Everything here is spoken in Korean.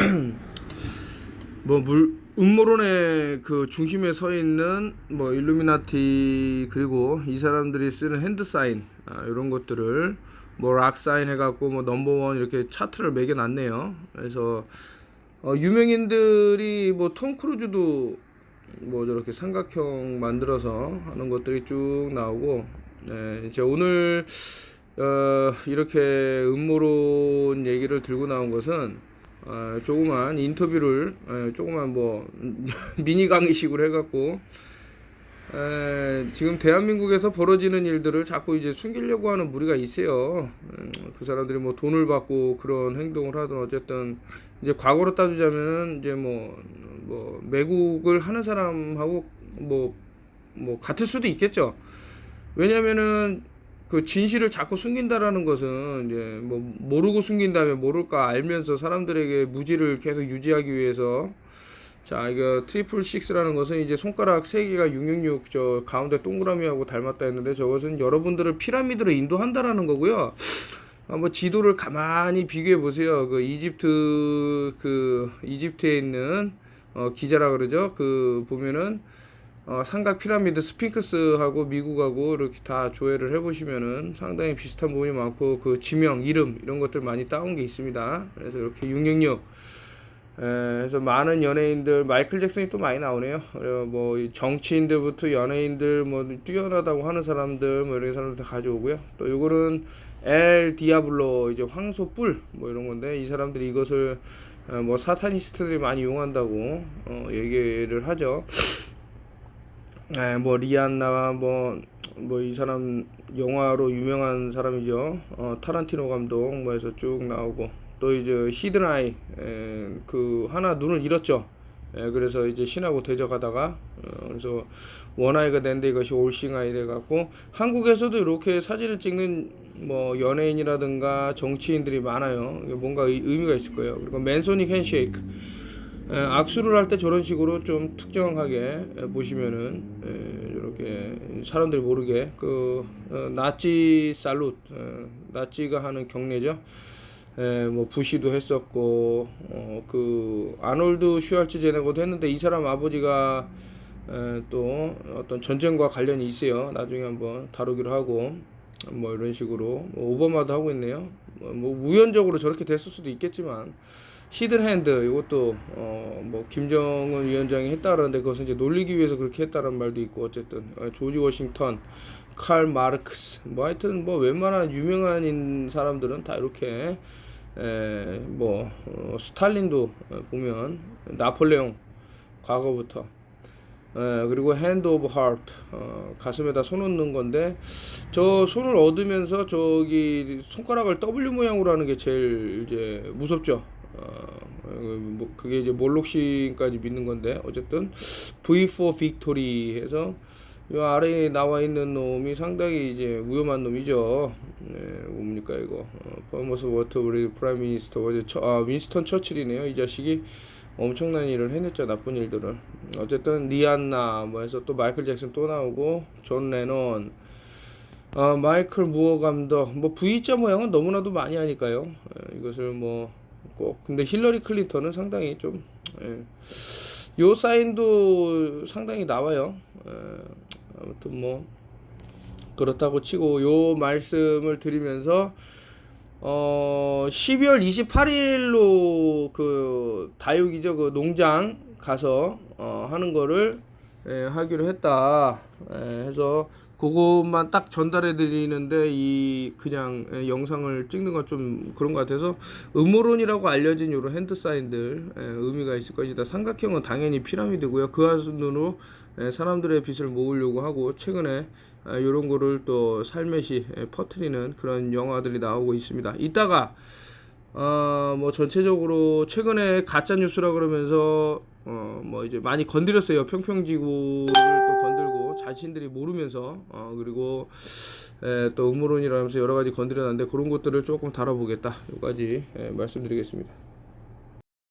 뭐 물, 음모론의 그 중심에 서 있는 뭐 일루미나티 그리고 이 사람들이 쓰는 핸드 사인 아, 이런 것들을 뭐 락 사인 해갖고 뭐 넘버원 이렇게 차트를 매겨놨네요. 그래서 어, 유명인들이 뭐 톰 크루즈도 뭐 저렇게 삼각형 만들어서 하는 것들이 쭉 나오고 네, 이제 오늘 어, 이렇게 음모론 얘기를 들고 나온 것은 어, 조그만 인터뷰를 에, 조그만 뭐 미니 강의식으로 해갖고 에, 지금 대한민국에서 벌어지는 일들을 자꾸 이제 숨기려고 하는 무리가 있어요. 음, 그 사람들이 뭐 돈을 받고 그런 행동을 하든 어쨌든 이제 과거로 따지자면 이제 뭐, 뭐 매국을 하는 사람하고 뭐, 뭐 같을 수도 있겠죠. 왜냐면은 그 진실을 자꾸 숨긴다라는 것은 이제 뭐 모르고 숨긴다면 모를까 알면서 사람들에게 무지를 계속 유지하기 위해서 자 이거 트리플 식스라는 것은 이제 손가락 세 개가 666 저 가운데 동그라미하고 닮았다 했는데 저것은 여러분들을 피라미드로 인도한다라는 거고요. 한번 지도를 가만히 비교해 보세요. 그 이집트 그 이집트에 있는 어, 기자라 그러죠. 그 보면은 어, 삼각 피라미드 스핑크스하고 미국하고 이렇게 다 조회를 해보시면은 상당히 비슷한 부분이 많고 그 지명, 이름 이런 것들 많이 따온 게 있습니다. 그래서 이렇게 666 에, 그래서 많은 연예인들 마이클 잭슨이 또 많이 나오네요. 뭐이 정치인들부터 연예인들 뭐 뛰어나다고 하는 사람들 뭐 이런 사람들 다 가져오고요. 또 요거는 엘 디아블로 이제 황소 뿔 뭐 이런 건데 이 사람들이 이것을 어, 뭐 사타니스트들이 많이 이용한다고 어, 얘기를 하죠. 네, 뭐 리안나 뭐 뭐 이 사람 영화로 유명한 사람이죠. 어, 타란티노 감독 뭐 해서 쭉 나오고 또 이제 히드나이 에, 그 하나 눈을 잃었죠. 에, 그래서 이제 신하고 대적하다가 어, 그래서 원아이가 된데 이것이 올싱아이 돼 갖고 한국에서도 이렇게 사진을 찍는 뭐 연예인이라든가 정치인들이 많아요. 뭔가 의, 의미가 있을 거예요. 그리고 맨소닉 핸쉐이크 에, 악수를 할 때 저런 식으로 좀 특정하게 에, 보시면은 에, 이렇게 사람들이 모르게 그 어, 나치 살룻 어, 나치가 하는 경례죠. 에, 뭐 부시도 했었고 어, 그 아놀드 슈왈츠제네거도 했는데 이 사람 아버지가 에, 또 어떤 전쟁과 관련이 있어요. 나중에 한번 다루기로 하고 뭐 이런 식으로 뭐 오바마도 하고 있네요. 뭐, 뭐 우연적으로 저렇게 됐을 수도 있겠지만 히든핸드 이것도 어 뭐 김정은 위원장이 했다 그러는데 그것은 이제 놀리기 위해서 그렇게 했다는 말도 있고 어쨌든 어, 조지 워싱턴, 칼 마르크스 뭐 하여튼 뭐 웬만한 유명한 인 사람들은 다 이렇게 에뭐 어, 스탈린도 어, 보면 나폴레옹 과거부터 에, 그리고 핸드 오브 하트 어, 가슴에다 손 얹는 건데 저 손을 얻으면서 저기 손가락을 W 모양으로 하는 게 제일 이제 무섭죠. 어, 뭐 그게 이제 몰록신까지 믿는 건데 어쨌든 V4 victory 해서 이 아래에 나와 있는 놈이 상당히 이제 위험한 놈이죠. 네, 뭡니까 이거? 어, 퍼머스 워터브리 프라임 미니스터 어제 처, 아 윈스턴 처칠이네요. 이 자식이 엄청난 일을 해냈죠. 나쁜 일들을. 어쨌든 리안나 뭐 해서 또 마이클 잭슨 또 나오고 존 레논 어, 마이클 무어 감독 뭐 V자 모양은 너무나도 많이 하니까요. 에, 이것을 뭐 꼭 근데 힐러리 클린턴은 상당히 좀 예. 요 사인도 상당히 나와요. 에, 아무튼 뭐 그렇다고 치고 요 말씀을 드리면서 어 12월 28일로 그 다육이죠 그 농장 가서 어 하는 거를 예, 하기로 했다. 예, 해서 그것만 딱 전달해 드리는데 이 그냥 예, 영상을 찍는 건 좀 그런 것 같아서 음모론이라고 알려진 요런 핸드 사인들 예, 의미가 있을 것이다. 삼각형은 당연히 피라미드고요. 그 안으로 예, 사람들의 빛을 모으려고 하고 최근에 아, 이런 거를 또 살며시 예, 퍼트리는 그런 영화들이 나오고 있습니다. 이따가 어, 뭐 전체적으로 최근에 가짜 뉴스라 그러면서 어, 뭐 이제 많이 건드렸어요. 평평지구를 또 건들고 자신들이 모르면서 어, 그리고 에, 또 음모론이라면서 여러 가지 건드려놨는데 그런 것들을 조금 다뤄보겠다. 여기까지 에, 말씀드리겠습니다.